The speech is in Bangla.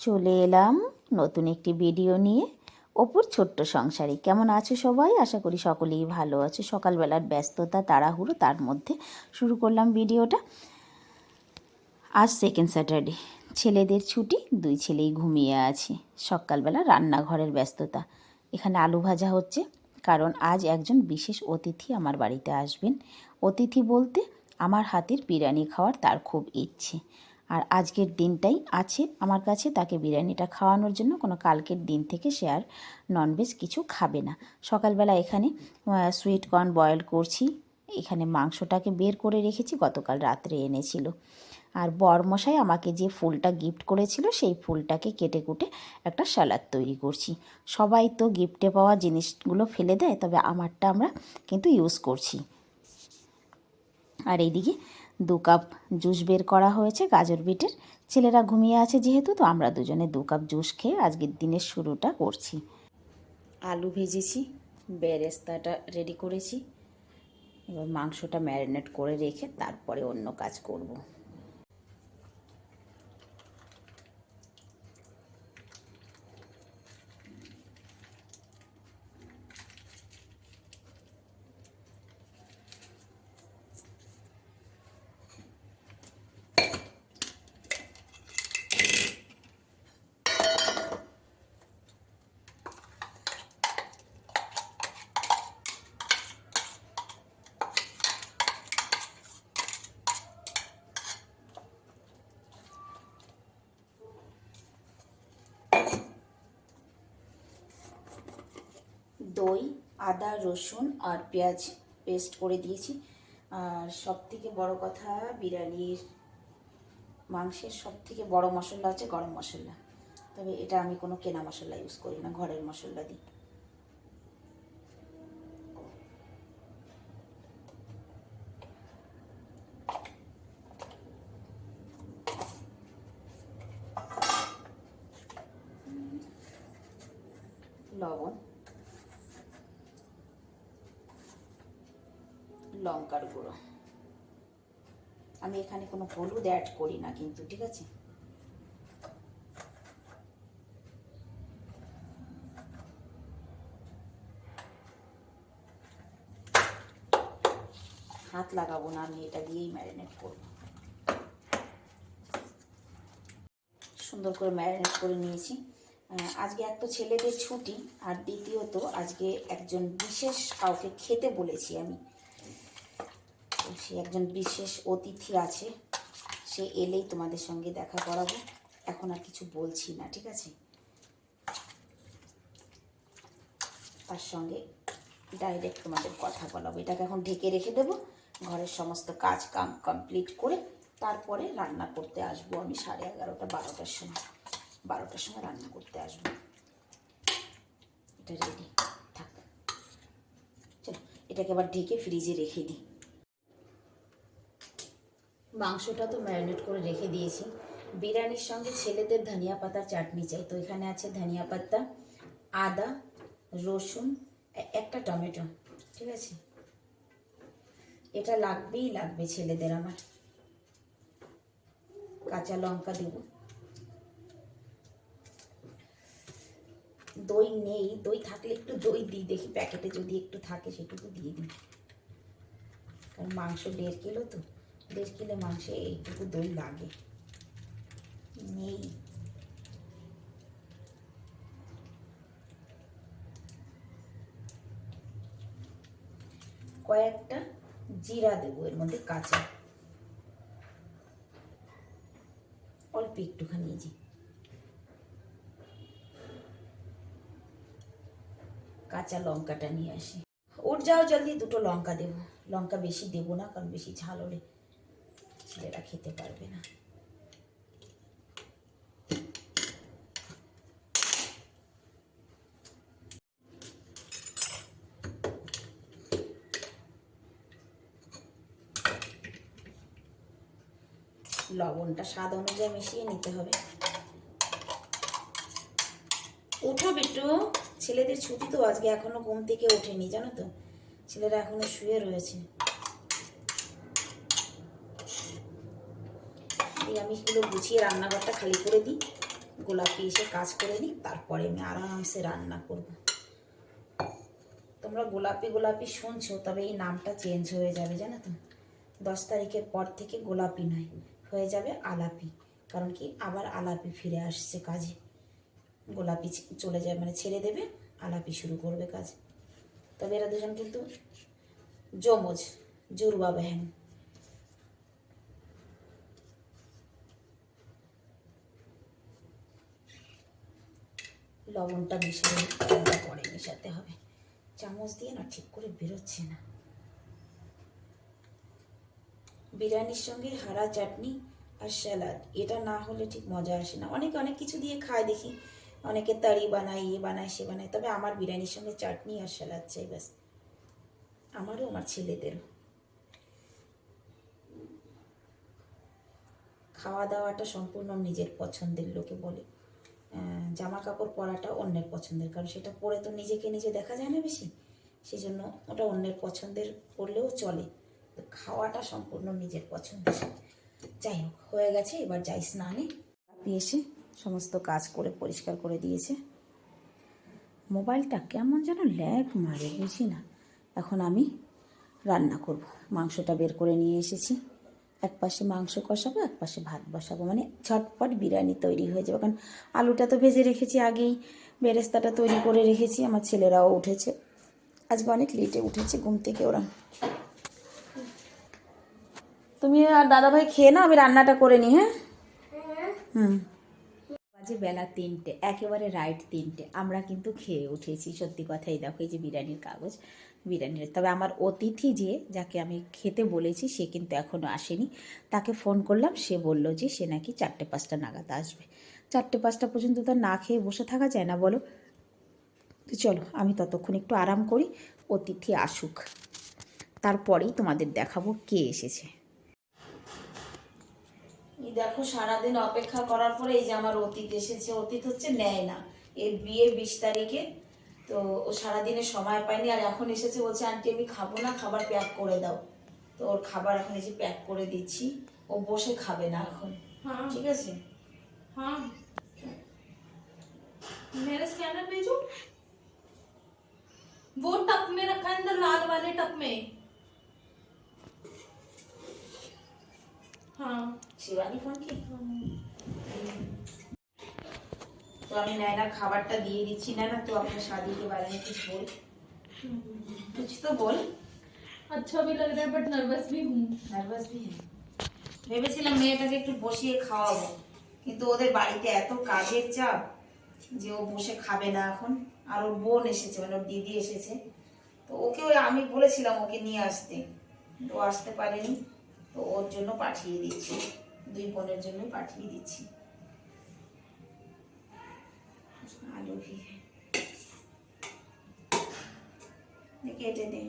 চলে এলাম নতুন একটি ভিডিও নিয়ে। অপুর ছোট্ট সংসারে কেমন আছো সবাই? আশা করি সকলেই ভালো আছো। সকালবেলার ব্যস্ততা, তাড়াহুড়ো, তার মধ্যে শুরু করলাম ভিডিওটা। আজ সেকেন্ড স্যাটারডে ছেলেদের ছুটি, দুই ছেলেই ঘুমিয়ে আছে। সকালবেলা রান্নাঘরের ব্যস্ততা। এখানে আলু ভাজা হচ্ছে, কারণ আজ একজন বিশেষ অতিথি আমার বাড়িতে আসবেন। অতিথি বলতে আমার হাতের বিরিয়ানি খাওয়ার তার খুব ইচ্ছে। আজকের দিনটাই আছে আমার কাছে, তাকে বিরিয়ানিটা খাওয়ানোর জন্য। কোনো কালকের দিন থেকে সে আর ননভেজ কিছু খাবে না। সকালবেলা এখানে সুইট কর্ন বয়েল করছি। এখানে মাংসটাকে বের করে রেখেছি, গতকাল রাত্রে এনেছিল। আর বরমশাই আমাকে যে ফুলটা গিফট করেছিল, সেই ফুলটাকে কেটে কুটে একটা স্যালাড তৈরি করছি। সবাই তো গিফটে পাওয়া জিনিসগুলো ফেলে দেয়, তবে আমারটা আমরা কিন্তু ইউজ করছি। আর এইদিকে দু কাপ জুস বের করা হয়েছে গাজর বিটের। ছেলেরা ঘুমিয়ে আছে যেহেতু, তো আমরা দুজনে দু কাপ জুস খেয়ে আজকের দিনের শুরুটা করছি। আলু ভেজেছি, বেরেস্তাটা রেডি করেছি। এবার মাংসটা ম্যারিনেট করে রেখে তারপরে অন্য কাজ করব। দই, আদা, রসুন আর পেঁয়াজ পেস্ট করে দিয়েছি। আর সব থেকে বড় কথা বিরিয়ানির মাংসের সব থেকে বড় মশলা হচ্ছে গরম মশলা। তবে এটা আমি কোনো কেনা মশলা ইউজ করি না, ঘরের মশলা দিই। লবণ। লঙ্কার গুঁড়ো। আমি এখানে কোনো হলুদ অ্যাড করি না কিন্তু, ঠিক আছে? হাত লাগাবো না, আমি এটা দিয়েই ম্যারিনেট করব। সুন্দর করে ম্যারিনেট করে নিয়েছি। আজকে এক তো ছেলেদের ছুটি, আর দ্বিতীয়ত আজকে একজন বিশেষ কাউকে খেতে বলেছি আমি। সে একজন বিশেষ অতিথি আছে। সে এলেই তোমাদের সঙ্গে দেখা করাবো। এখন আর কিছু বলছি না, ঠিক আছে? তার সঙ্গে ডাইরেক্ট তোমাদের কথা বলাবো। এটাকে এখন ঢেকে রেখে দেবো। ঘরের সমস্ত কাজ কাম কমপ্লিট করে তারপরে রান্না করতে আসব আমি সাড়ে এগারোটা, বারোটার সময়। বারোটার সময় রান্না করতে আসব। এটা রেডি থাক। চলো, এটাকে আবার ঢেকে ফ্রিজে রেখে দিই। মাংসটা তো ম্যারিনেট করে রেখে দিয়েছি। বিরিয়ানির সঙ্গে ছেলেদের ধনিয়া পাতার চাটনি চাই। তো এখানে আছে ধনিয়া পাতা, আদা, রসুন একটা টমেটো, ঠিক আছে? এটা লাগবেই লাগবে ছেলেদের আমার। কাঁচা লঙ্কা দেব। দই নেই, দই থাকলে একটু দই দিই, দেখি প্যাকেটে যদি একটু থাকে সেটুকু দিয়ে দিই। কারণ মাংস দেড় কিলো তো। দেড় কিলো মাংসে এইটুকু দই লাগে। নেই। কয়েকটা জিরা দেবো, এর মধ্যে কাঁচা। অল্প একটুখানি জি কাঁচা লঙ্কাটা নিয়ে আসি। উঠ যাও জলদি দুটো লঙ্কা দেবো। লঙ্কা বেশি দেবো না, কারণ বেশি ঝাল হলে ছেলেরা খেতে পারবে না। লবণটা স্বাদ অনুযায়ী মিশিয়ে নিতে হবে। ওঠো বিট্টু, ছেলেদের ছুটি তো আজকে এখনও ঘুম থেকে ওঠেনি, জানো তো? ছেলেরা এখনও শুয়ে রয়েছে। এই আমি এগুলো গুছিয়ে রান্নাঘরটা খালি করে দিই। গোলাপি এসে কাজ করে নিই, তারপরে আমি আরামসে রান্না করব। তোমরা গোলাপি গোলাপি শুনছো, তবে এই নামটা চেঞ্জ হয়ে যাবে, জানো তো? দশ তারিখের পর থেকে গোলাপি নয়, হয়ে যাবে আলাপি। কারণ কি? আবার আলাপি ফিরে আসছে কাজে। গোলাপি চলে যায় মানে ছেড়ে দেবে, আলাপি শুরু করবে কাজ। তবে এরা দুজন কিন্তু যমজ, জুরবা বেহেন। লবণটা মিশিয়ে জলটা পরে মেশাতে হবে। চামচ দিয়ে না ঠিক করে বেরোচ্ছে না। বিরিয়ানির সঙ্গে হারা চাটনি আর স্যালাড, এটা না হলে ঠিক মজা আসে না। অনেকে অনেক কিছু দিয়ে খায় দেখি। অনেকে তাড়ি বানায় ইয়ে বানায়, সে বানায়। তবে আমার বিরিয়ানির সঙ্গে চাটনি আর স্যালাড চাই ব্যাস। আমারও, আমার ছেলেদেরও। খাওয়া দাওয়াটা সম্পূর্ণ নিজের পছন্দের লোকে বলে। জামা কাপড় পরাটা অন্যের পছন্দের, কারণ সেটা পরে তো নিজেকে নিজে দেখা যায় না বেশি। সেই জন্য ওটা অন্যের পছন্দের করলেও চলে। খাওয়াটা সম্পূর্ণ নিজের পছন্দের যাই হোক, হয়ে গেছে, এবার যাই স্নানে। এসে সমস্ত কাজ করে পরিষ্কার করে দিয়েছে। মোবাইলটা কেমন যেন ল্যাগ মারে, বুঝি না। এখন আমি রান্না করব। মাংসটা বের করে নিয়ে এসেছি। এক পাশে মাংস কষাবো, এক পাশে ভাত বসাবো। মানে ঝটপট বিরিয়ানি তৈরি হয়ে যাবে। কারণ আলুটা তো ভেজে রেখেছি আগেই, বেরেস্তাটা তৈরি করে রেখেছি, আমার ছেলেরাও উঠেছে। আজকে অনেক লেটে উঠেছে, ঘুম থেকে ওরা। তুমি আর দাদাভাই খেয়ে নাও, আমি রান্নাটা করে নিই হ্যাঁ? হুম। বাজে বেলা তিনটে, একেবারে রাইট তিনটে। আমরা কিন্তু খেয়ে উঠেছি, সত্যি কথাই। দেখো এই যে বিরিয়ানির কাগজ। বিরিয়ানির তবে আমার অতিথি যে, যাকে আমি খেতে বলেছি, সে কিন্তু এখনও আসেনি। তাকে ফোন করলাম, সে বলল যে, সে নাকি চারটে পাঁচটা নাগাদ আসবে। চারটে পাঁচটা পর্যন্ত তো না খেয়ে বসে থাকা যায় না, বলো। তো চলো, আমি ততক্ষণ একটু আরাম করি, অতিথি আসুক। তারপরেই তোমাদের দেখাবো কে এসেছে। দেখো, সারাদিন অপেক্ষা করার পরে এই যে আমার অতীত এসেছে। অতীত হচ্ছে নেয় না এর বিয়ে বিশ তারিখে তো ও সারাদিনে সময় পায়নি আর এখন এসেছে বলছে আন্টি আমি খাবো না খাবার প্যাক করে দাও তো ওর খাবার এখন এই যে প্যাক করে দিচ্ছি ও বসে খাবে না এখন हाँ ঠিক আছে हाँ मेरा स्कैनर भेजो वो टप में रखा है अंदर लाल वाले टप में हाँ শিবানী ফোন কি তো আমি নাইনার খাবারটা দিয়ে দিচ্ছি না না তো আপনার शादी के बारे में कुछ बोल कुछ तो बोल अच्छा भी लग रहा है बट नर्वस भी हूँ নার্ভাস ভি ভেবেছিলাম মেয়েটাকে একটু বসিয়ে খাওয়াবো কিন্তু ওদের বাড়িতে এত কাজের চাপ যে ও বসে খাবে না এখন আর ওর বোন এসেছে মানে ওর দিদি এসেছে তো ওকে ওই আমি বলেছিলাম ওকে নিয়ে আসতে তো ও আসতে পারেনি তো ওর জন্য পাঠিয়ে দিচ্ছি দুই বোনের জন্য পাঠিয়ে দিচ্ছি আলু ভি কেটে দে